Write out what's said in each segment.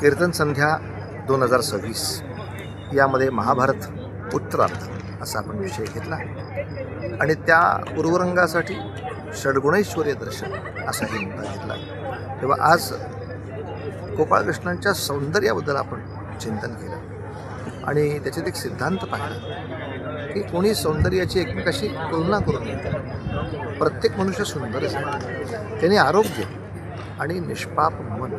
कीर्तन संध्या दोन हजार सव्वीस. यामध्ये महाभारत उत्तरार्थ असा आपण विषय घेतला. आणि त्या पूर्वरंगासाठी षडगुणैश्वर्य दर्शन असाही मुद्दा घेतला. तेव्हा आज गोपाळकृष्णांच्या सौंदर्याबद्दल आपण चिंतन केलं. आणि त्याच्यात एक सिद्धांत पाहिला की कोणी सौंदर्याची एकमेकाशी तुलना करू नये प्रत्येक मनुष्य सुंदरच आहे. त्याने आरोग्य आणि निष्पाप मन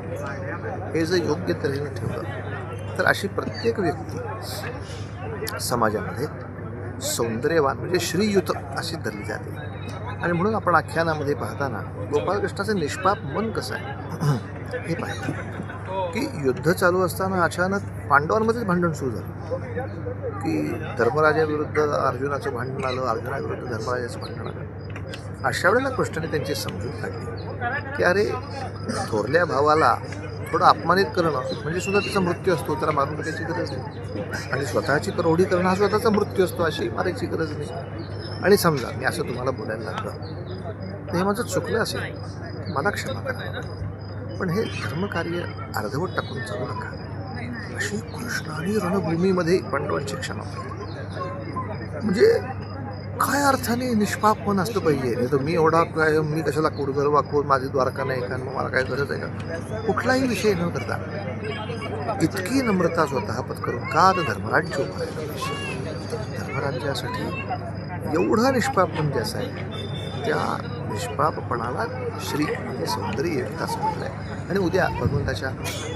हे जर योग्य तऱ्हेने ठेवलं तर अशी प्रत्येक व्यक्ती समाजामध्ये सौंदर्यवान म्हणजे श्रीयुत अशी धरली जाते. आणि म्हणून आपण आख्यानामध्ये पाहताना गोपाळकृष्णाचं निष्पाप मन कसं आहे हे पाहिलं की युद्ध चालू असताना अचानक पांडवांमध्येच भांडण सुरू झालं. की धर्मराजाविरुद्ध अर्जुनाचं भांडण आलं अर्जुनाविरुद्ध धर्मराजाचं भांडण आलं. अशा वेळेला कृष्णाने त्यांची समजूत काढली की अरे थोरल्या भावाला थोडं अपमानित करणं म्हणजे सुद्धा त्याचा मृत्यू असतो त्याला मारून टाकायची गरज नाही. आणि स्वतःची प्रौढी करणं हा स्वतःचा मृत्यू असतो अशी मारायची गरज नाही. आणि समजा मी असं तुम्हाला बोलायला लागलं हे माझं चुकलं असेल मला क्षमा करा. पण हे धर्मकार्य अर्धवट टाकून चालू नका. अशी कृष्णाने रणभूमीमध्ये पांडवांची क्षमा म्हणजे काय अर्थाने निष्पाप पण असलं पाहिजे? नाही तर मी एवढा काय मी कशाला कुडगर वाकवून माझी द्वारका नाही का? मग मला काय गरज आहे का? कुठलाही विषय न करता इतकी नम्रता स्वतः पत्करून का तर धर्मराज्य उभं धर्मराज्यासाठी एवढा निष्पाप म्हणजे असा आहे? त्या निष्पापपणाला श्री म्हणजे सौंदर्य एकता समजलं आहे. आणि उद्या भगवंताच्या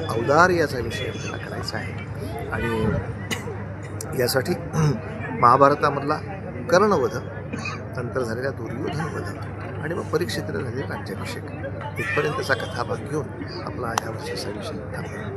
औदार्याचा विषय आपल्याला करायचा आहे. आणि यासाठी महाभारतामधला कर्णवध नंतर झालेला दुर्योधन वध आणि मग परीक्षेत्र झालेला राज्याभिषेक. इथपर्यंतचा कथाभाग घेऊन आपला ह्या वर्षीचा विषय थांबला